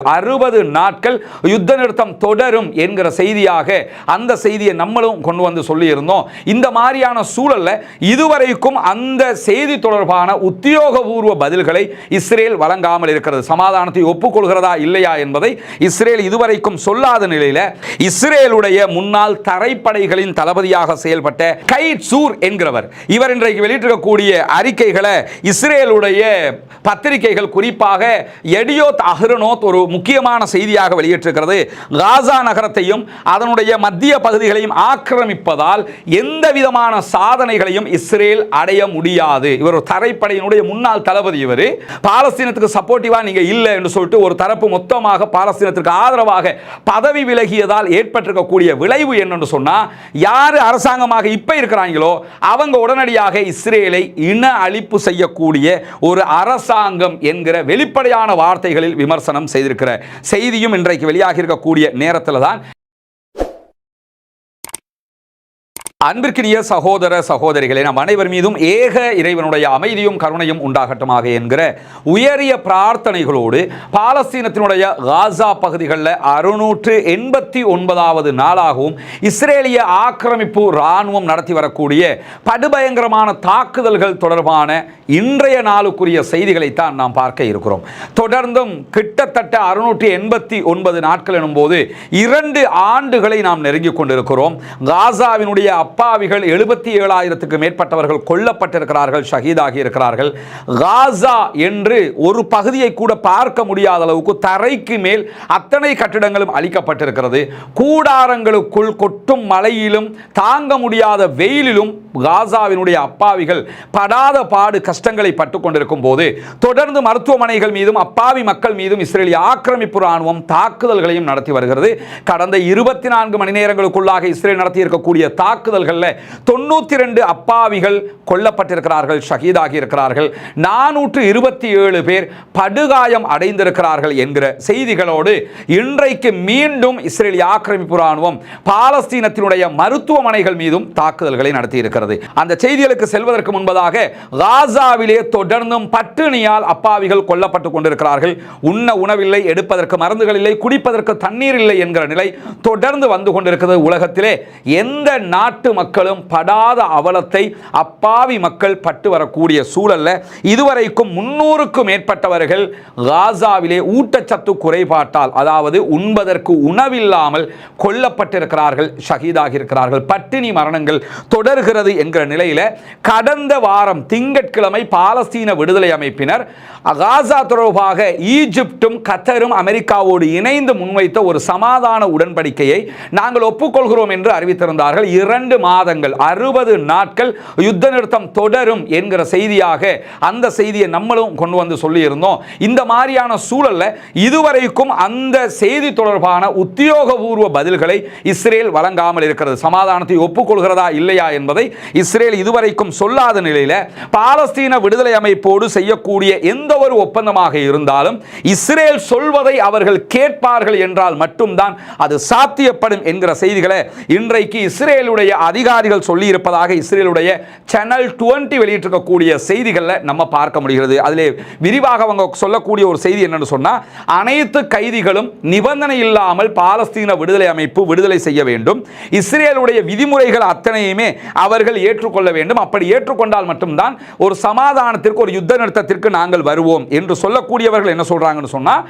அறுபது நாட்கள் யுத்த நிறுத்தம் தொடரும் என்கிற செய்தியாக அந்த செய்தியை நம்மளும் கொண்டு வந்து சொல்லியிருந்தோம். இந்த மாதிரியான சூழல்ல இதுவரைக்கும் அந்த செய்தி தொடர்பான உத்தியோகபூர்வ பதில்களை இஸ்ரேல் வழங்காமல் இருக்கிறது. சமாதானத்தை ஒப்புக்கொள்கிறதா இல்லையா என்பதை இஸ்ரேல் இதுவரைக்கும் சொல்லாத நிலையில இஸ்ரேலுடைய முன்னாள் தரைப்படைகளின் தளபதியாக செயல்பட்ட கைட் சூர் என்கிறவர் இவர் இன்றைக்கு வெளியிட்டிருக்கக்கூடிய அறிக்கைகளை இஸ்ரேலுடைய பத்திரிகைகள் குறிப்பாக எடியோத் அஹ்ரனோத் ஒரு முக்கியமான செய்தியாக வெளியிட்டிருக்கிறது காசா நகரத்தையும் அதனுடைய மத்திய பகுதிகளையும் ஆக்கிரமிப்பதால் எந்த விதமான சாதனைகளையும் இஸ்ரேல் அடைய முடியாது. இவர் தரைப்படையினுடைய முன்னாள் தளபதி இவர். பாலஸ்தீனத்துக்கு சப்போர்ட்டிவாக நீங்கள் இல்லை என்று சொல்லிட்டு ஒரு தரப்பு மொத்தமாக பாலஸ்தீனத்திற்கு ஆதரவாக பதவி விலகியதால் ஏற்பட்டிருக்கக்கூடிய விளைவு என்னன்னு சொன்னால் யார் அரசாங்கமாக இப்போ இருக்கிறாங்களோ அவங்க உடனடியாக இஸ்ரேலை இன அழிப்பு செய்யக்கூடிய ஒரு அரசாங்கம் என்கிற வெளிப்படையான வார்த்தைகளில் விமர்சனம் செய்திருக்கிறார் செய்தியும் இன்றைக்கு வெளியாகி இருக்கக்கூடிய நேரத்தில் தான் அன்பிற்கினிய சகோதர சகோதரிகளே நம் அனைவர் மீதும் ஏக இறைவனுடைய அமைதியும் கருணையும் உண்டாகட்டமாக என்கிற உயரிய பிரார்த்தனைகளோடு பாலஸ்தீனத்தினுடைய காசா பகுதிகளில் அறுநூற்று எண்பத்தி ஒன்பதாவது நாளாகவும் இஸ்ரேலிய ஆக்கிரமிப்பு இராணுவம் நடத்தி வரக்கூடிய படுபயங்கரமான தாக்குதல்கள் தொடர்பான இன்றைய நாளுக்குரிய செய்திகளைத்தான் நாம் பார்க்க இருக்கிறோம். தொடர்ந்தும் கிட்டத்தட்ட அறுநூற்றி எண்பத்தி ஒன்பது நாட்கள் எனும்போது இரண்டு ஆண்டுகளை நாம் நெருங்கிக் கொண்டிருக்கிறோம். காசாவினுடைய அப்பாவிகள் எழுபத்தி ஏழாயிரத்துக்கு மேற்பட்டவர்கள் கொல்லப்பட்டிருக்கிறார்கள் ஷஹீதாகி இருக்கிறார்கள் காசா என்று ஒரு பகுதியை கூட பார்க்க முடியாத அளவுக்கு தரைக்கு மேல் அத்தனை கட்டிடங்களும் அழிக்கப்பட்டிருக்கிறது. கூடாரங்களுக்குள் கொட்டும் மழையிலும் தாங்க முடியாத வெயிலிலும் காசாவினுடைய அப்பாவிகள் படாத பாடு கஷ்டங்களை பட்டுக்கொண்டிருக்கும் போது தொடர்ந்து மருத்துவமனைகள் மீதும் அப்பாவி மக்கள் மீதும் இஸ்ரேலிய ஆக்கிரமிப்பு ராணுவம் தாக்குதல்களையும் நடத்தி வருகிறது. கடந்த இருபத்தி நான்கு மணி நேரங்களுக்குள்ளாக இஸ்ரேல் நடத்தி இருக்கக்கூடிய தாக்குதல்களில் தொண்ணூற்றி ரெண்டு அப்பாவிகள் கொல்லப்பட்டிருக்கிறார்கள் ஷஹீதாகி இருக்கிறார்கள் நானூற்று இருபத்தி ஏழு பேர் படுகாயம் அடைந்திருக்கிறார்கள் என்கிற செய்திகளோடு இன்றைக்கு மீண்டும் இஸ்ரேலிய ஆக்கிரமிப்பு ராணுவம் பாலஸ்தீனத்தினுடைய மருத்துவமனைகள் மீதும் தாக்குதல்களை நடத்தியிருக்கிறது. அந்த செய்திகளுக்கு செல்வதற்கு முன்பதாக காசாவிலே தொடர்ந்தும் பட்டினியால் அப்பாவிகள் கொல்லப்பட்டுக் கொண்டிருக்கிறார்கள். உண்ண உணவில்லை எடுப்பதற்கு மருந்துகள் இல்லை குடிப்பதற்கு தண்ணீர் இல்லை என்கிற நிலை தொடர்ந்து வந்து கொண்டிருக்கிறது உலகத்திலே. எந்த நாட்டு மக்களும் படாத அவலத்தை அப்பாவி மக்கள் பட்டு வரக்கூடிய சூழல்ல இதுவரைக்கும் முன்னூறுக்கும் மேற்பட்டவர்கள் காசாவிலே ஊட்டச்சத்து குறைபாட்டால் அதாவது உண்பதற்கு உணவில்லாமல் கொல்லப்பட்டிருக்கிறார்கள் ஷஹீதாகி இருக்கிறார்கள் பட்டினி மரணங்கள் தொடர்கிறது என்கிற நிலையில் கடந்த வாரம் திங்கட்கிழமை பாலஸ்தீன விடுதலை அமைப்பினர் காசா தொடர்பாக ஈஜிப்டும் கத்தரும் அமெரிக்காவோடு இணைந்து முன்வைத்த ஒரு சமாதான உடன்படிக்கையை நாங்கள் ஒப்புக்கொள்கிறோம் என்று அறிவித்திருந்தார்கள். இரண்டு மாதங்கள் அறுபது நாட்கள் யுத்த நிறுத்தம் தொடரும் என்கிற செய்தியாக அந்த செய்தியை நம்மளும் கொண்டு வந்து சொல்லியிருந்தோம். இந்த மாதிரியான சூழலில் இதுவரைக்கும் அந்த செய்தி தொடர்பான உத்தியோகபூர்வ பதில்களை இஸ்ரேல் வழங்காமல் இருக்கிறது. சமாதானத்தை ஒப்புக்கொள்கிறதா இல்லையா என்பதை இஸ்ரேல் இதுவரைக்கும் சொல்லாத நிலையில் பாலஸ்தீன விடுதலை அமைப்போடு செய்யக்கூடிய எந்த ஒரு ஒப்பந்தமாக இருந்தாலும் இஸ்ரேல் சொல்வதை அவர்கள் கேட்பார்கள் என்றால் மட்டும்தான் அது சாத்தியப்படும் என்கிற செய்திகளை இன்றைக்கு இஸ்ரேலுடைய அதிகாரிகள் சொல்லி இருப்பதாக இஸ்ரேலுடைய சேனல் டுவெண்ட்டி வெளியிட்டிருக்கக்கூடிய செய்திகளில் நம்ம பார்க்க முடிகிறது. அதில் விரிவாக அவங்க சொல்லக்கூடிய ஒரு செய்தி என்னன்னு சொன்னால் அனைத்து கைதிகளும் நிபந்தனை இல்லாமல் பாலஸ்தீன விடுதலை அமைப்பு விடுதலை செய்ய வேண்டும். இஸ்ரேலுடைய விதிமுறைகள் அத்தனையுமே அவர்கள் ஏற்றுக்கொள்ள வேண்டும். அப்படி ஏற்றுக்கொண்டால் மட்டும்தான் ஒரு சமாதானத்திற்கு ஒரு யுத்த நிறுத்தத்திற்கு நாங்கள் வருவோம் என்று சொல்லக்கூடியவர்கள் என்ன சொல்றாங்கன்னு சொன்னால்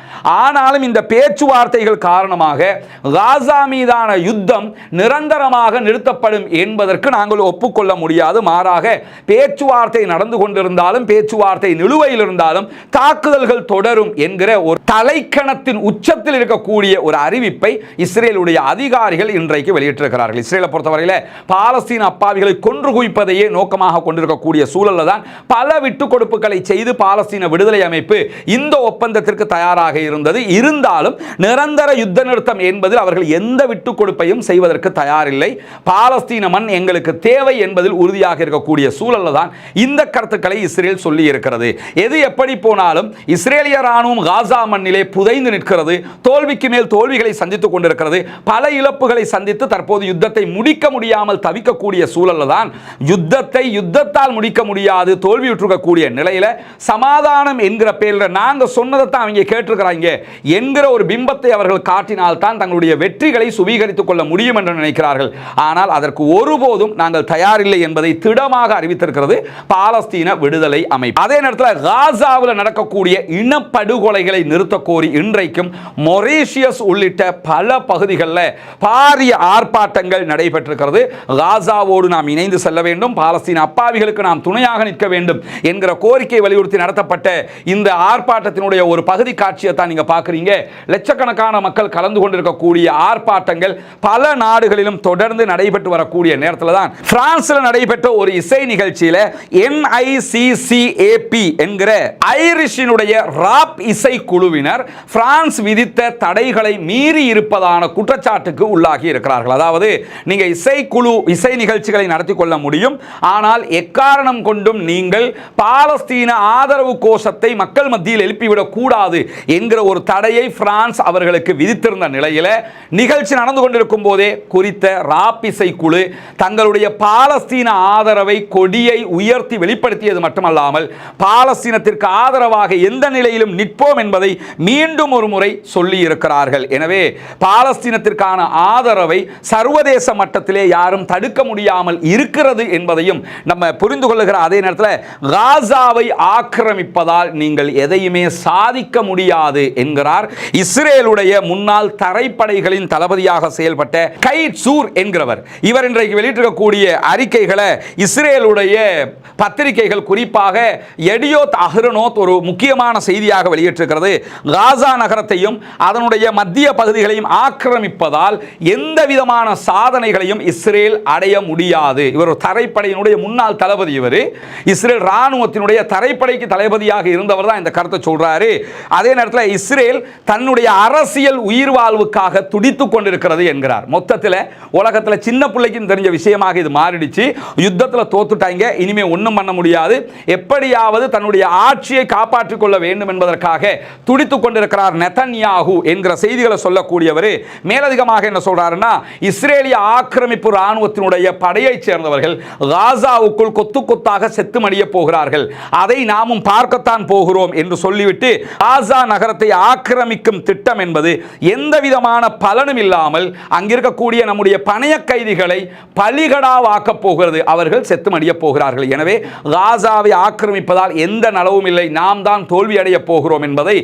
ஆனாலும் இந்த பேச்சுவார்த்தைகள் காரணமாக காசா மீதான யுத்தம் நிரந்தரமாக நிறுத்தப்படும் என்பதற்கு நாங்கள் ஒப்புக்கொள்ள முடியாது. மாறாக பேச்சுவார்த்தை நடந்து கொண்டிருந்தாலும் பேச்சுவார்த்தை நிலுவையில் இருந்தாலும் தாக்குதல்கள் தொடரும் என்கிற ஒரு தலைக்கணத்தின் உச்சத்தில் இருக்கக்கூடிய ஒரு அறிவிப்பை இஸ்ரேலுடைய அதிகாரிகள் இன்றைக்கு வெளியிட்டிருக்கிறார்கள். இஸ்ரேலை பொறுத்தவரையில் பாலஸ்தீன அப்பாவிகளை கொன்று குவிப்பதையே நோக்கமாக கொண்டிருக்கக்கூடிய சூழல்ல தான் பல விட்டுக் கொடுப்புகளை செய்து பாலஸ்தீன விடுதலை அமைப்பு இந்த ஒப்பந்தத்திற்கு தயாராக இருந்தது. இருந்தாலும் நிரந்தர யுத்த நிறுத்தம் என்பதில் அவர்கள் எந்த விட்டுக் கொடுப்பையும் செய்வதற்கு தயாரில்லை. பாலஸ்தீன பாலஸ்தீன மண் எங்களுக்கு தேவை என்பதில் உறுதியாக இருக்கக்கூடிய சூழல்ல தான் இந்த கருத்துக்களை இஸ்ரேல் சொல்லி இருக்கிறது எது எப்படி போனாலும் இஸ்ரேலிய ராணுவம் காசா மண்ணிலே புதைந்து நிற்கிறது. தோல்விக்கு மேல் தோல்விகளை சந்தித்துக் கொண்டிருக்கிறது. பல இழப்புகளை சந்தித்து தற்போது யுத்தத்தை முடிக்க முடியாமல் தவிக்கக்கூடிய சூழல்ல தான் யுத்தத்தை யுத்தத்தால் முடிக்க முடியாது தோல்வியுற்றிருக்கக்கூடிய நிலையில சமாதானம் என்கிற பேரில் நாங்க சொன்னதை தான் அவங்க கேட்டிருக்கிறாங்க. என்கிற ஒரு பிம்பத்தை அவர்கள் காட்டினால் தான் தங்களுடைய வெற்றிகளை சுவீகரித்துக் கொள்ள முடியும் என்று நினைக்கிறார்கள். ஆனால் அதற்கு ஒருபோதும் நாங்கள் தயாரில்லை என்பதை திடமாக அறிவித்திருக்கிறது பாலஸ்தீன விடுதலை அமைப்பு. அதே நேரத்தில் காசாவில் நடக்கக்கூடிய இனப்படுகொலைகளை நிறுத்த கோரி இன்றைக்கும் மொரீஷியஸ் உள்ளிட்ட பல பகுதிகளில் பாரிய ஆர்ப்பாட்டங்கள் நடைபெற்றிருக்கிறது. காசாவோடு நாம் இணைந்து செல்ல வேண்டும். பாலஸ்தீன அப்பாவிகளுக்கு நாம் துணையாக நிற்க வேண்டும் என்கிற கோரிக்கை வலியுறுத்தி நடத்தப்பட்ட இந்த ஆர்ப்பாட்டத்தினுடைய ஒரு பகுதி காட்சியை தான் நீங்க பார்க்குறீங்க. லட்சக்கணக்கான மக்கள் கலந்து கொண்டிருக்கக்கூடிய ஆர்ப்பாட்டங்கள் பல நாடுகளிலும் தொடர்ந்து நடைபெற்று வர வரக்கூடிய நேரத்தில் தான் பிரான்ஸில் நடைபெற்ற ஒரு இசை நிகழ்ச்சியில் என்ஐசிசிஏபி என்கிற ஐரிஷினுடைய ராப் இசை குழுவினர் பிரான்ஸ் விதித்த தடைகளை மீறி இருப்பதான குற்றச்சாட்டுக்கு உள்ளாகி இருக்கிறார்கள். அதாவது நீங்கள் இசைக்குழு இசை நிகழ்ச்சிகளை நடத்தி கொள்ள முடியும். ஆனால் எக்காரணம் கொண்டும் நீங்கள் பாலஸ்தீன ஆதரவு கோஷத்தை மக்கள் மத்தியில் எழுப்பிவிடக் கூடாது என்கிற ஒரு தடையை பிரான்ஸ் அவர்களுக்கு விதித்திருந்த நிலையில் நிகழ்ச்சி நடந்து கொண்டிருக்கும் போதே குறித்த ராப் இசை குழு தங்களுடைய பாலஸ்தீன ஆதரவை கொடியை உயர்த்தி வெளிப்படுத்தியது மட்டுமல்லாமல் பாலஸ்தீனத்திற்கு ஆதரவாக எந்த நிலையிலும் நிற்போம் என்பதை மீண்டும் ஒரு முறை சொல்லி இருக்கிறார்கள் எனவே பாலஸ்தீனத்திற்கான ஆதரவை சர்வதேச மட்டத்திலே யாரும் தடுக்க முடியாமல் இருக்கிறது என்பதையும் நம்ம புரிந்து கொள்ளுகிற அதே நேரத்தில் காசாவை ஆக்கிரமிப்பதால் நீங்கள் எதையுமே சாதிக்க முடியாது என்கிறார். இஸ்ரேலுடைய முன்னாள் தரைப்படைகளின் தளபதியாக செயல்பட்ட கைட் சூர் என்கிறவர். இவர் இன்றைக்கு வெளியிட்டிருக்கக்கூடிய அறிக்கைகளை இஸ்ரேலுடைய பத்திரிகைகள் குறிப்பாக எடியோத் அஹ்ரனோத் ஒரு முக்கியமான செய்தியாக வெளியிட்டிருக்கிறது. காசா நகரத்தையும் அதனுடைய மத்திய பகுதிகளையும் ஆக்கிரமிப்பதால் எந்த விதமான சாதனைகளையும் இஸ்ரேல் அடைய முடியாது. இவர் தரைப்படையினுடைய முன்னாள் தளபதி இவர். இஸ்ரேல் இராணுவத்தினுடைய தரைப்படைக்கு தளபதியாக இருந்தவர் தான் இந்த கருத்தை சொல்றாரு. அதே நேரத்தில் இஸ்ரேல் தன்னுடைய அரசியல் உயிர் வாழ்வுக்காக துடித்துக் கொண்டிருக்கிறது என்கிறார். மொத்தத்தில் உலகத்தில் சின்ன பிள்ளைக்கு பிள்ளைக்கும் தெரிஞ்ச விஷயமாக இது மாறிடுச்சு. யுத்தத்தில் தோத்துட்டாங்க. இனிமே ஒன்றும் பண்ண முடியாது. எப்படியாவது தன்னுடைய ஆட்சியை காப்பாற்றிக் கொள்ள வேண்டும் என்பதற்காக துடித்து கொண்டிருக்கிறார் நெதன்யாகு என்கிற செய்திகளை சொல்லக்கூடியவர். மேலதிகமாக என்ன சொல்றாருன்னா இஸ்ரேலிய ஆக்கிரமிப்பு இராணுவத்தினுடைய படையைச் சேர்ந்தவர்கள் காசாவுக்குள் கொத்து கொத்தாக செத்து மடிய போகிறார்கள். அதை நாமும் பார்க்கத்தான் போகிறோம் என்று சொல்லிவிட்டு காசா நகரத்தை ஆக்கிரமிக்கும் திட்டம் என்பது எந்த விதமான பலனும் இல்லாமல் அங்கிருக்கக்கூடிய நம்முடைய பணைய கைதிகளை பலிகடாவாக்கப் போகிறது. அவர்கள் செத்து மடிய போகிறார்கள். எனவே காசாவை ஆக்கிரமிப்பதால் எந்த நலவும் இல்லை. நாம் தான் தோல்வி அடைய போகிறோம் என்பதை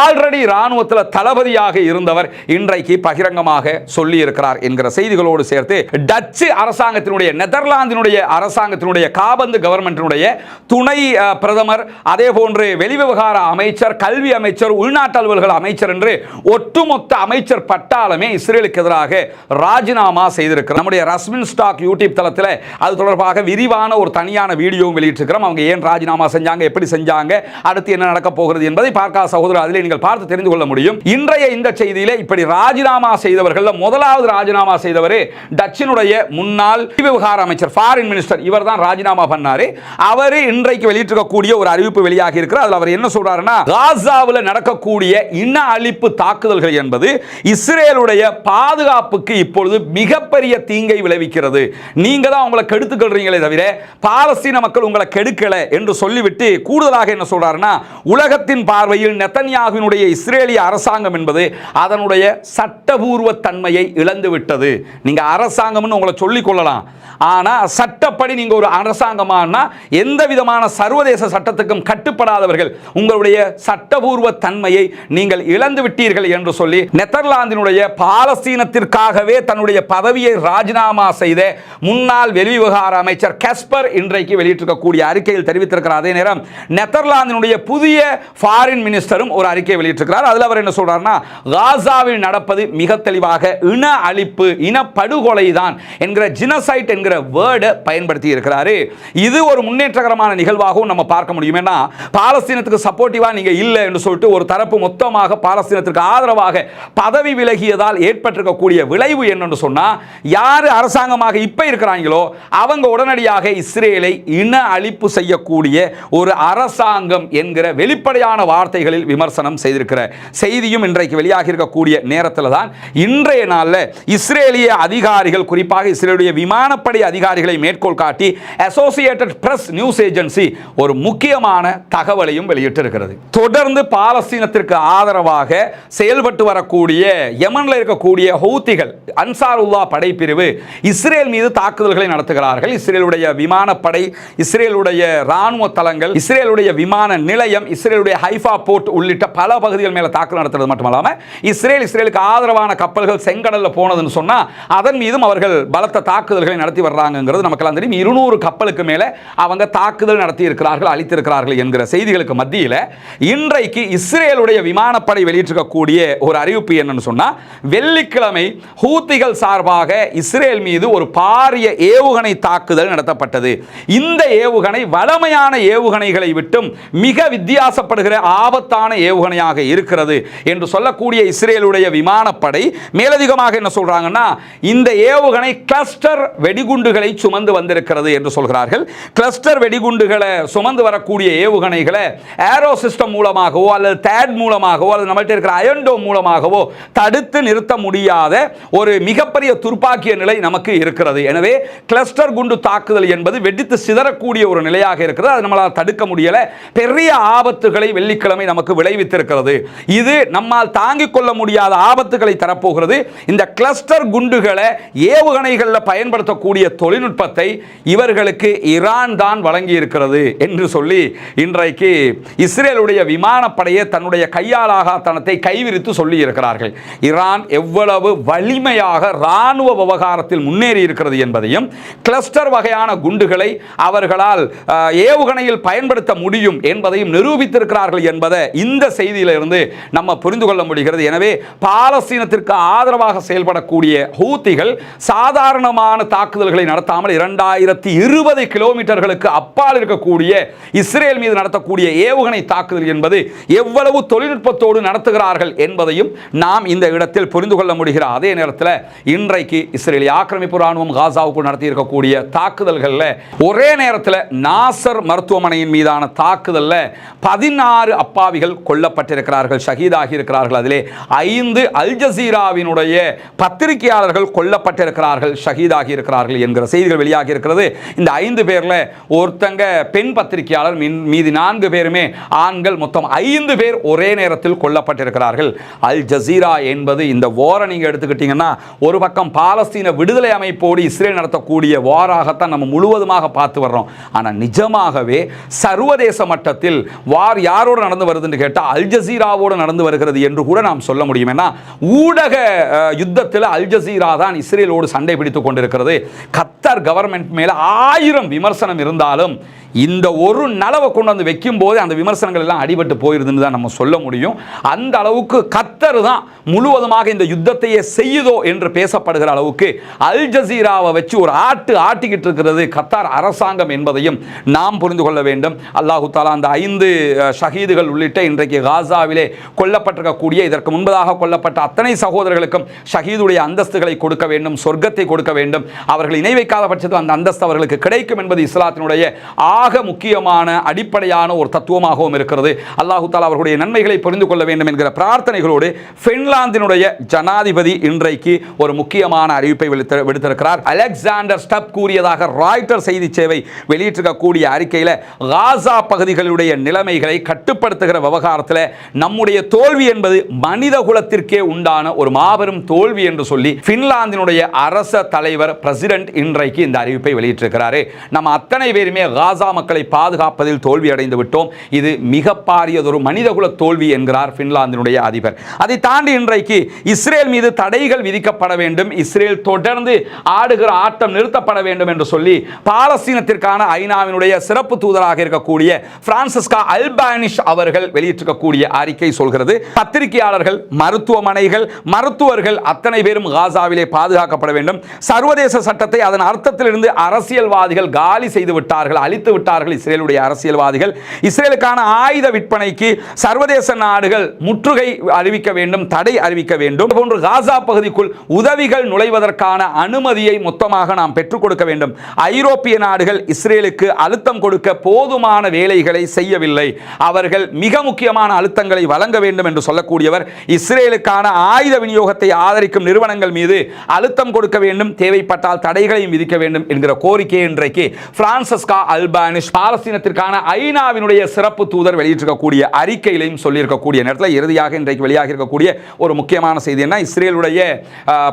ஆல்ரெடி இராணுவத்தில் தளபதியாக இருந்தவர் இன்றைக்கு பகிரங்கமாக சொல்லி இருக்கிறார் என்கிற செய்திகளோடு சேர்த்து டச்சு அரசாங்கத்தினுடைய நெதர்லாந்தினுடைய அரசாங்கத்தினுடைய காபந்து கவர்மெண்டினுடைய துணை பிரதமர் அதே போன்று வெளிவிவகார அமைச்சர் கல்வி அமைச்சர் உள்நாட்டு அலுவல்கள் அமைச்சர் என்று ஒட்டுமொத்த அமைச்சர் பட்டாளமே இஸ்ரேலுக்கு எதிராக ராஜினாமா செய்திருக்கிறார். நம்முடைய ரஸ்மின் ஸ்டாக் யூடியூப் தளத்தில் அது தொடர்பாக விரிவான ஒரு தனியான வீடியோவும் வெளியிட்டிருக்கிறோம். அவங்க ஏன் ராஜினாமா செஞ்சாங்க எப்படி செஞ்சாங்க அடுத்து என்ன நடக்க போகிறது என்பதை பார்க்காத சகோதரர் அதில் நீங்கள் பார்த்து தெரிந்து கொள்ள முடியும். இன்றைய இந்த செய்தியிலே இப்படி ராஜினாமா செய்தவர்கள் முதலாவது ராஜினாமா செய்தவர் டச்சினுடைய முன்னாள் விவகார அமைச்சர் ஃபாரின் மினிஸ்டர் இவர் தான் ராஜினாமா பண்ணாரு. அவர் இன்றைக்கு வெளியிட்டிருக்கக்கூடிய ஒரு அறிவிப்பு வெளியாகி இருக்கிறார் அதில் அவர் என்ன சொல்றாருன்னா காசாவில் நடக்கக்கூடிய இன அழிப்பு தாக்குதல்கள் என்பது இஸ்ரேலுடைய பாதுகாப்புக்கு இப்பொழுது மிகப்பெரிய தீங்கை விளைவிக்கிறது. நீங்க தான் உங்களை கெடுத்துக்கொள்றீங்களே தவிர பாலஸ்தீன மக்கள் உங்களை கெடுக்கல என்று சொல்லிவிட்டு கூடுதலாக என்ன சொல்றாருன்னா உலகத்தின் பார்வையில் நெத்தன்யாகுவினுடைய இஸ்ரேலிய அரசாங்கம் என்பது அதனுடைய சட்டபூர்வ தன்மையை இழந்து விட்டது. நீங்க அரசாங்கம்னு உங்களை சொல்லிக் கொள்ளலாம். ஆனால் சட்டப்படி நீங்கள் ஒரு அரசாங்கமானா எந்த விதமான சர்வதேச சட்டத்துக்கும் கட்டுப்படாதவர்கள் உங்களுடைய சட்டபூர்வ தன்மையை நீங்கள் இழந்து விட்டீர்கள் என்று சொல்லி நெதர்லாந்தினுடைய பாலஸ்தீனத்திற்காகவே தன்னுடைய பதவியை ராஜினாமா செய்த முன்னாள் வெளிவிவகார அமைச்சர் கஸ்பர் இன்றைக்கு வெளியிட்டிருக்கக்கூடிய அறிக்கையில் தெரிவித்திருக்கிறார். அதே நேரம் நெதர்லாந்தினுடைய புதிய ஃபாரின் மினிஸ்டரும் ஒரு அறிக்கை வெளியிட்டிருக்கிறார். அதில் அவர் என்ன சொல்றாருன்னா காசாவில் நடப்பது மிக தெளிவாக இன அழிப்பு இன படுகொலை தான் என்கிற ஜினசைட் என்கிற வேர்டை பயன்படுத்தி இருக்கிறாரு. இது ஒரு முன்னேற்றகரமான நிகழ்வாகவும் நம்ம பார்க்க முடியும். ஏன்னா பாலஸ்தீனத்துக்கு சப்போர்ட்டிவாக நீங்கள் இல்லை என்று சொல்லிட்டு ஒரு தரப்பு மொத்தமாக பாலஸ்தீனத்திற்கு ஆதரவாக பதவி விலகியதால் ஏற்பட்டிருக்கக்கூடிய விளைவு என்னன்னு சொன்னால் யார் அரசாங்க அரசாங்கமாக இப்போ இருக்கிறாங்களோ அவங்க உடனடியாக இஸ்ரேலை இன அழிப்பு செய்யக்கூடிய ஒரு அரசாங்கம் என்கிற வெளிப்படையான வார்த்தைகளில் விமர்சனம் செய்திருக்கிற செய்தியும் இன்றைக்கு வெளியாகி இருக்கக்கூடிய நேரத்தில் தான் இன்றைய நாளில் இஸ்ரேலிய அதிகாரிகள் குறிப்பாக இஸ்ரேலுடைய விமானப்படை அதிகாரிகளை மேற்கோள் காட்டி அசோசியேட்டட் பிரஸ் நியூஸ் ஏஜென்சி ஒரு முக்கியமான தகவலையும் வெளியிட்டிருக்கிறது. தொடர்ந்து பாலஸ்தீனத்திற்கு ஆதரவாக செயல்பட்டு வரக்கூடிய யமனில் இருக்கக்கூடிய ஹவுத்திகள் அன்சாருல்லா படைப்பிரிவு இஸ்ரேல் மீது தாக்குதல்களை நடத்துகிறார்கள். இஸ்ரேலுடைய விமானப்படை இஸ்ரேலுடைய ராணுவ தளங்கள் இஸ்ரேலுடைய விமான நிலையம் இஸ்ரேலுடைய ஹைஃபா போர்ட் உள்ளிட்ட பல பகுதிகள் மேல தாக்குதல் நடத்துறது மட்டுமல்லாம இஸ்ரேல் இஸ்ரேலுக்கு ஆதரவான கப்பல்கள் செங்கடலில் போனதுன்னு சொன்னா அதன் மீதும் அவர்கள் பலத்த தாக்குதல்களை நடத்தி வர்றாங்கிறது நமக்கெல்லாம் தெரியும். இருநூறு கப்பலுக்கு மேலே அவங்க தாக்குதல் நடத்தி இருக்கிறார்கள் அளித்திருக்கிறார்கள் என்கிற செய்திகளுக்கு மத்தியில் இன்றைக்கு இஸ்ரேலுடைய விமானப்படை வெளியிட்டிருக்கக்கூடிய ஒரு அறிவிப்பு என்னன்னு சொன்னா வெள்ளிக்கிழமை ஹூத்திகள் சார்பாக இஸ்ரேல் மீது மீது ஒரு பாரிய ஏவுகணை தாக்குதல் நடத்தப்பட்டது. இந்த ஏவுகணை வளமையான ஏவுகணைகளை விட்டும் மிக வித்தியாசப்படுகிற ஆபத்தான ஏவுகணையாக இருக்கிறது என்று சொல்லக்கூடிய இஸ்ரேலுடைய விமானப்படை மேலதிகமாக என்ன சொல்றாங்கன்னா இந்த ஏவுகணை கிளஸ்டர் வெடிகுண்டுகளை சுமந்து வந்திருக்கிறது என்று சொல்கிறார்கள். கிளஸ்டர் வெடிகுண்டுகளை சுமந்து வரக்கூடிய ஏவுகணைகளை ஏரோ சிஸ்டம் மூலமாகவோ அல்லது தேட் மூலமாகவோ அல்லது நம்மள்ட்ட இருக்கிற அயன்டோ மூலமாகவோ தடுத்து நிறுத்த முடியாத ஒரு மிகப்பெரிய துர்ப்பாக்கிய நிலை நமக்கு இருக்கிறது. எனவே கிளஸ்டர் குண்டு தாக்குதல் என்பது வெடித்து சிதறக்கூடிய ஒரு நிலையாக இருக்கிறது. அது நம்மளால் தடுக்க முடியலை. பெரிய ஆபத்துகளை வெள்ளிக்கிழமை நமக்கு விளைவித்திருக்கிறது. இது நம்மால் தாங்கிக் கொள்ள முடியாத ஆபத்துகளை தரப்போகிறது. இந்த கிளஸ்டர் குண்டுகளை ஏவுகணைகளில் பயன்படுத்தக்கூடிய தொழில்நுட்பத்தை இவர்களுக்கு ஈரான் தான் வழங்கி இருக்கிறது என்று சொல்லி இன்றைக்கு இஸ்ரேலுடைய விமானப்படையை தன்னுடைய கையாளாகத்தனத்தை கைவிரித்து சொல்லி இருக்கிறார்கள் ஈரான் எவ்வளவு வலிமையாக ராணுவ விவகாரத்தில் முன்னேறி இருக்கிறது என்பதையும் கிளஸ்டர் வகையான குண்டுகளை அவர்களால் ஏவுகணையில் பயன்படுத்த முடியும் என்பதையும் நிரூபித்திருக்கிறார்கள் என்பதை இந்த செய்தியிலிருந்து நம்ம புரிந்து கொள்ள முடிகிறது. எனவே பாலஸ்தீனத்திற்கு ஆதரவாக செயல்படக்கூடிய ஹூத்திகள் சாதாரணமான தாக்குதல்களை நடத்தாமல் இரண்டாயிரத்தி இருபது கிலோமீட்டர்களுக்கு அப்பால் இருக்கக்கூடிய இஸ்ரேல் மீது நடத்தக்கூடிய ஏவுகணை தாக்குதல் என்பது எவ்வளவு தொழில்நுட்பத்தோடு நடத்துகிறார்கள் என்பதையும் நாம் இந்த இடத்தில் புரிந்து கொள்ள முடிகிற அதே நேரத்தில் இன்றைக்கு இஸ்ரேலிய ஆக்கிரமிப்பு ராணுவம் காசாவுக்குள் நடத்தியிருக்கக்கூடிய தாக்குதல்களில் ஒரே நேரத்தில் நாசர் மருத்துவமனையின் மீதான தாக்குதலில் பதினாறு அப்பாவிகள் கொல்லப்பட்டிருக்கிறார்கள் ஷஹீதாகி இருக்கிறார்கள் அதிலே ஐந்து அல் ஜசீராவினுடைய பத்திரிகையாளர்கள் கொல்லப்பட்டிருக்கிறார்கள் ஷஹீதாகி இருக்கிறார்கள் என்கிற செய்திகள் வெளியாகி இருக்கிறது இந்த ஐந்து பேரில் ஒருத்தங்க பெண் பத்திரிகையாளர் மின்- மீதி நான்கு பேருமே ஆண்கள் மொத்தம் ஐந்து பேர் ஒரே நேரத்தில் கொல்லப்பட்டிருக்கிறார்கள். அல் ஜசீரா என்பது இந்த வாரை நீங்கள் எடுத்துக்கிட்டீங்கன்னா ஒரு பக்கம் பாலஸ்தீன விடுதலை அமைப்போடு இஸ்ரேல் நடத்தக்கூடிய வாராகத்தான் நம்ம முழுவதுமாக பார்த்து வர்றோம். ஆனால் நிஜமாகவே சர்வதேச மட்டத்தில் வார் யாரோடு நடந்து வருதுன்னு கேட்டால் அல் ஜசீராவோடு நடந்து வருகிறது என்று கூட நாம் சொல்ல முடியும். ஏன்னா ஊடக யுத்தத்தில் அல் ஜசீரா தான் இஸ்ரேலோடு சண்டை பிடித்துக் கொண்டிருக்கிறது. கத்தர் கவர்மெண்ட் மேலே ஆயிரம் விமர்சனம் இருந்தாலும் இந்த ஒரு நலவை கொண்டு வந்து வைக்கும் போதே அந்த விமர்சனங்கள் எல்லாம் அடிபட்டு போயிருதுன்னு தான் நம்ம சொல்ல முடியும். அந்த அளவுக்கு கத்தர் தான் முழுவதுமாக இந்த யுத்தத்தையே செய்யுதோ என்று பேசப்படுகிற அளவுக்கு அல் ஜசீராவை வச்சு ஒரு ஆட்டு ஆட்டிக்கிட்டு இருக்கிறது கத்தார் அரசாங்கம் என்பதையும் நாம் புரிந்து கொள்ள வேண்டும். அல்லாஹு தாலா அந்த ஐந்து ஷஹீதுகள் உள்ளிட்ட இன்றைக்கு காசாவிலே கொல்லப்பட்டிருக்கக்கூடிய இதற்கு முன்பதாக கொல்லப்பட்ட அத்தனை சகோதரர்களுக்கும் ஷஹீதுடைய அந்தஸ்துகளை கொடுக்க வேண்டும் சொர்க்கத்தை கொடுக்க வேண்டும். அவர்கள் இணை வைக்காத பட்சத்தில் அந்த அந்தஸ்து அவர்களுக்கு கிடைக்கும் என்பது இஸ்லாத்தினுடைய ஆக முக்கியமான அடிப்படையான ஒரு தத்துவமாகவும் இருக்கிறது. அல்லாஹு தாலா அவர்களுடைய நன்மைகளை புரிந்து கொள்ள வேண்டும் என்கிற பிரார்த்தனைகளோடு பின்லாந்தினுடைய ஜனாதிபதி இன்றைக்கு ஒரு முக்கியமான அறிவிப்பை விடுத்திருக்கிறார். அலெக்சாண்டர் ஸ்டப் கூறியதாக ராய்டர் செய்தி சேவை வெளியிட்டிருக்கக்கூடிய அறிக்கையில் காசா பகுதிகளுடைய நிலைமைகளை கட்டுப்படுத்துகிற விவகாரத்தில் நம்முடைய தோல்வி என்பது மனித குலத்திற்கே உண்டான ஒரு மாபெரும் தோல்வி என்று சொல்லி பின்லாந்தினுடைய அரச தலைவர் பிரசிடென்ட் இன்றைக்கு இந்த அறிவிப்பை வெளியிட்டிருக்கிறாரு. நம்ம அத்தனை பேருமே காசா மக்களை பாதுகாப்பதில் தோல்வி அடைந்து விட்டோம். இது மிக பாரியதொரு மனிதகுல தோல்வி என்கிறார் பின்லாந்தினுடைய அதிபர். அதை தாண்டி இன்றைக்கு இஸ்ரேல் மீது தடைகள் விதிக்கப்பட வேண்டும். இஸ்ரேல் தொடர்ந்து ஆடுகிற ஆட்டம் நிறுத்தப்பட வேண்டும் என்று சொல்லி பாலஸ்தீனத்திற்கான ஐநாவினுடைய சிறப்பு தூதராக இருக்கக்கூடிய பிரான்சிஸ்கா அல்பானிஷ் அவர்கள் வெளியிட்டிருக்கக்கூடிய அறிக்கை சொல்கிறது. பத்திரிகையாளர்கள் மருத்துவமனைகள் மருத்துவர்கள் அத்தனை பேரும் காசாவிலே பாதுகாக்கப்பட வேண்டும். சர்வதேச சட்டத்தை அதன் அர்த்தத்திலிருந்து அரசியல்வாதிகள் காலி செய்து விட்டார்கள் அழித்து விட்டார்கள் இஸ்ரேலுடைய அரசியல்வாதிகள். இஸ்ரேலுக்கான ஆயுத விற்பனைக்கு சர்வதேச நாடுகள் முற்றுகை அறிவிக்க வேண்டும் தடை அறிவிக்க வேண்டும். போன்று காசா பகுதிக்குள் உதவிகள் நுழைவதற்கான அனுமதியை மொத்தமாக நாம் பெற்றுக் கொடுக்க வேண்டும். ஐரோப்பிய நாடுகள் இஸ்ரேலுக்கு அழுத்தம் கொடுக்க போதுமான வேலைகளை செய்யவில்லை. அவர்கள் மிக முக்கியமான அழுத்தங்களை வழங்க வேண்டும் என்று சொல்லக்கூடியவர் இஸ்ரேலுக்கான ஆயுத விநியோகத்தை ஆதரிக்கும் நிறுவனங்கள் மீது அழுத்தம் கொடுக்க வேண்டும் தேவைப்பட்டால் தடைகளையும் விதிக்க வேண்டும் என்கிற கோரிக்கை இன்றைக்கு பிரான்சஸ்கா அல்பானிஷ் பாலஸ்தீனத்திற்கான ஐநாவினுடைய சிறப்பு தூதர் வெளியிட்டிருக்கக்கூடிய அறிக்கையிலையும் சொல்லியிருக்கக்கூடிய நேரத்தில் இறுதியாக இன்றைக்கு வெளியாக இருக்கக்கூடிய ஒரு முக்கியமான செய்தி என்ன? இஸ்ரேலுடைய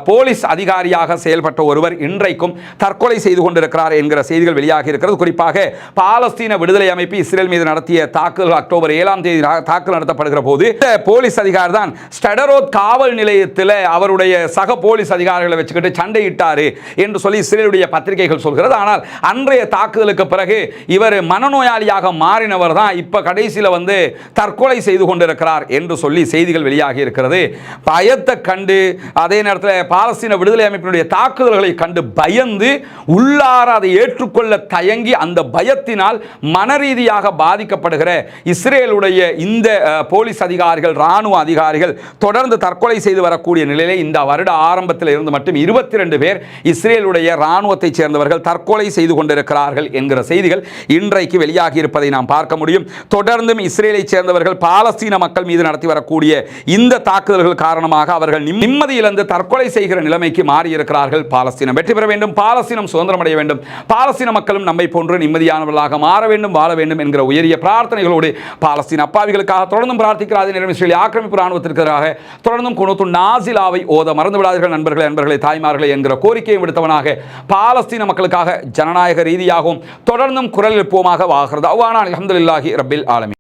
போலீஸ் அதிகாரியாக செயல்பட்ட ஒருவர் இன்றைக்கும் தற்கொலை செய்து கொண்டிருக்கிறார் என்கிற செய்திகள் வெளியாக இருக்கிறது. குறிப்பாக பாலஸ்தீன விடுதலை அமைப்பு இஸ்ரேல் மீது நடத்திய தாக்குதல் அக்டோபர் ஏழாம் தேதி தாக்குதல் நடத்தப்படுகிற போது போலீஸ் அதிகாரி தான் ஸ்டெடரோத் காவல் நிலையத்தில் அவருடைய சக போலீஸ் அதிகாரிகளை வச்சுக்கிட்டு சண்டையிட்டார் என்று சொல்லி இஸ்ரேலுடைய பத்திரிகைகள் சொல்கிறது. ஆனால் அன்றைய தாக்குதலுக்கு பிறகு இவர் மனநோயாளியாக மாறினவர் தான் இப்போ கடைசியில் வந்து தற்கொலை செய்து கொண்டிருக்கிறார் என்று சொல்லி செய்திகள் வெளியாகி இருக்கிறது. பயத்தை கண்டு அதே நேரத்தில் பாலஸ்தீன விடுதலை அமைப்பினுடைய தாக்குதல்களை கண்டு பயந்து உள்ளார அதை ஏற்றுக்கொள்ள தயங்கி அந்த பயத்தினால் மனரீதியாக பாதிக்கப்படுகிற இஸ்ரேலுடைய இந்த போலீஸ் அதிகாரிகள் ராணுவ அதிகாரிகள் தொடர்ந்து தற்கொலை செய்து வரக்கூடிய நிலையிலே இந்த வருட ஆரம்பத்தில் இருந்து மட்டும் இருபத்தி ரெண்டு பேர் இஸ்ரேலுடைய ராணுவத்தைச் சேர்ந்தவர்கள் தற்கொலை செய்து கொண்டிருக்கிறார்கள் என்கிற செய்திகள் இன்றைக்கு வெளியாகி இருப்பதை நாம் பார்க்க முடியும். தொடர்ந்தும் இஸ்ரேலைச் சேர்ந்தவர்கள் பாலஸ்தீன மக்கள் மீது நடத்தி வரக்கூடிய இந்த தாக்குதல்கள் காரணமாக அவர்கள் நிம்மதி இழந்து தற்கொலை செய்கிற நிலைமைக்கு மாறியிருக்கிறார்கள். பாலஸ்தீனம் வெற்றி பெற வேண்டும். பாலஸ்தீனம் சுதந்திரம் அடைய வேண்டும். பாலஸ்தீன மக்களும் நம்மை போன்று நிம்மதியானவர்களாக மாற வேண்டும் வாழ வேண்டும் என்கிற உயரிய பிரார்த்தனைகளோடு பாலஸ்தீன அப்பாவிகளுக்காக தொடர்ந்தும் பிரார்த்திக்கிற அதே நேரம் இஸ்ரேல் ஆக்கிரமிப்பு ராணுவத்திற்கு எதிராக தொடர்ந்தும் குணத்து நாசிலாவை ஓத மறந்து விடாதீர்கள் நண்பர்களே நண்பர்களே தாய்மார்களே என்கிற கோரிக்கையை விடுத்தவனாக பாலஸ்தீன மக்களுக்காக ஜனநாயக ரீதியாகவும் தொடர்ந்தும் குரல் எழுப்புவோமாக வாகிறது. அவ்வானா அலமதுல்லாஹி ரபில் ஆலமி